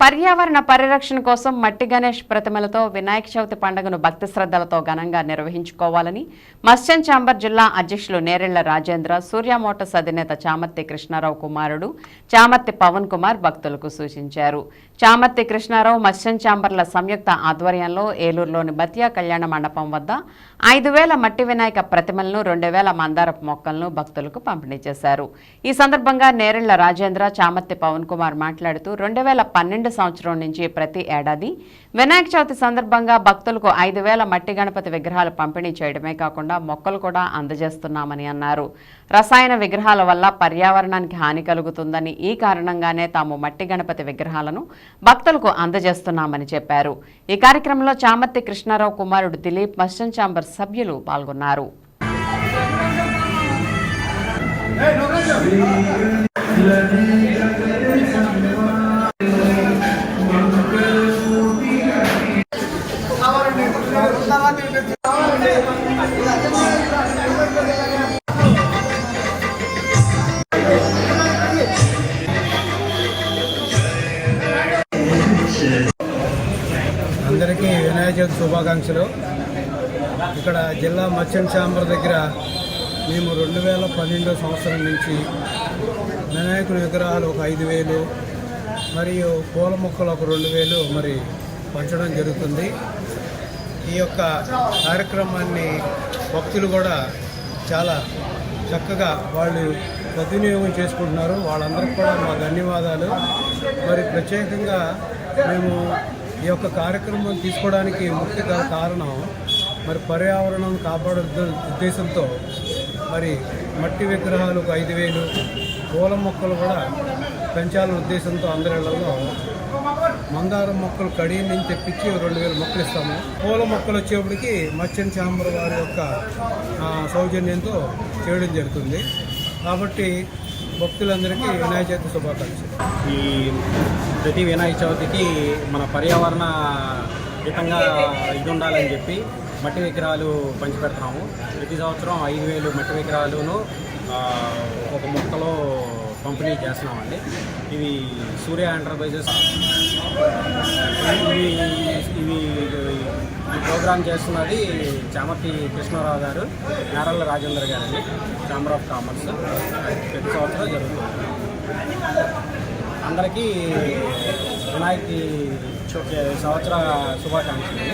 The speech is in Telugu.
పర్యావరణ పరిరక్షణ కోసం మట్టి గణేష్ ప్రతిమలతో వినాయక చవితి పండుగను భక్తి శ్రద్ధలతో ఘనంగా నిర్వహించుకోవాలని మత్స్యం చాంబర్ జిల్లా అధ్యక్షులు నేరెళ్ళ రాజేంద్ర సూర్య మోటార్స్ అధినేత చామర్తి కృష్ణారావు కుమారుడు చామర్తి పవన్ కుమార్ భక్తులకు సూచించారు. చామర్తి కృష్ణారావు మత్స్యం చాంబర్ల సంయుక్త ఆధ్వర్యంలో ఏలూరులోని బతియా కళ్యాణ మండపం వద్ద ఐదు వేల మట్టి వినాయక ప్రతిమలను రెండు వేల మందారపు మొక్కలను భక్తులకు పంపిణీ చేశారు. ఈ సందర్భంగా నేరెళ్ళ రాజేంద్ర చామర్తి పవన్ కుమార్ మాట్లాడుతూ రెండు వేల పన్నెండు సంవత్సరం నుంచి ప్రతి ఏడాది వినాయక చవితి సందర్భంగా భక్తులకు ఐదు వేల మట్టి గణపతి విగ్రహాలు పంపిణీ చేయడమే కాకుండా మొక్కలు కూడా అందజేస్తున్నామని అన్నారు. రసాయన విగ్రహాల వల్ల పర్యావరణానికి హాని కలుగుతుందని ఈ కారణంగానే తాము మట్టి గణపతి విగ్రహాలను భక్తులకు అందజేస్తున్నామని చెప్పారు. ఈ కార్యక్రమంలో చామర్తి కృష్ణారావు కుమారుడు దిలీప్ మస్టన్ ఛాంబర్ సభ్యులు పాల్గొన్నారు. అందరికీ వినాయక చవితి శుభాకాంక్షలు. ఇక్కడ జిల్లా మర్చెంట్ ఛాంబర్ దగ్గర మేము రెండు వేల పన్నెండో సంవత్సరం నుంచి వినాయకుడి విగ్రహాలు ఒక ఐదు వేలు మరియు పూల మొక్కలు ఒక రెండు వేలు మరి పంచడం జరుగుతుంది. ఈ యొక్క కార్యక్రమాన్ని భక్తులు కూడా చాలా చక్కగా వాళ్ళు సద్వినియోగం చేసుకుంటున్నారు. వాళ్ళందరికీ కూడా మా ధన్యవాదాలు. మరి ప్రత్యేకంగా మేము ఈ యొక్క కార్యక్రమం తీసుకోవడానికి ముఖ్య కారణం మరి పర్యావరణం కాపాడే ఉద్దేశంతో మరి మట్టి విగ్రహాలు ఒక ఐదు వేలు పూల మొక్కలు కూడా పెంచాలనే ఉద్దేశంతో అందరిలో మందారం మొక్కలు కడియం నుంచి తెప్పించి రెండు వేల మొక్కలు ఇస్తాము. పూల మొక్కలు వచ్చేప్పటికి మచ్చని చాంబర్ వారి యొక్క సౌజన్యంతో చేయడం జరుగుతుంది. కాబట్టి భక్తులందరికీ వినాయక చవితి శుభాకాంక్షలు. ఈ ప్రతి వినాయక చవితికి మన పర్యావరణ హితంగా ఇది ఉండాలని చెప్పి మట్టి విగ్రహాలు పంచిపెడుతున్నాము. ప్రతి సంవత్సరం ఐదు వేలు మట్టి విగ్రహాలును ఒక మొక్కలో పంపిణీ చేస్తున్నామండి. ఇవి సూర్య ఎంటర్ప్రైజెస్. ఇవి ఇవి ఈ ప్రోగ్రామ్ చేస్తున్నది చామర్తి కృష్ణారావు గారు నారల్ల రాజేంద్ర గారండి. Chamber of commerce. ప్రతి సంవత్సరం జరుగుతుంది. అందరికీ వినాయక సంవత్సర శుభాకాంక్షలు.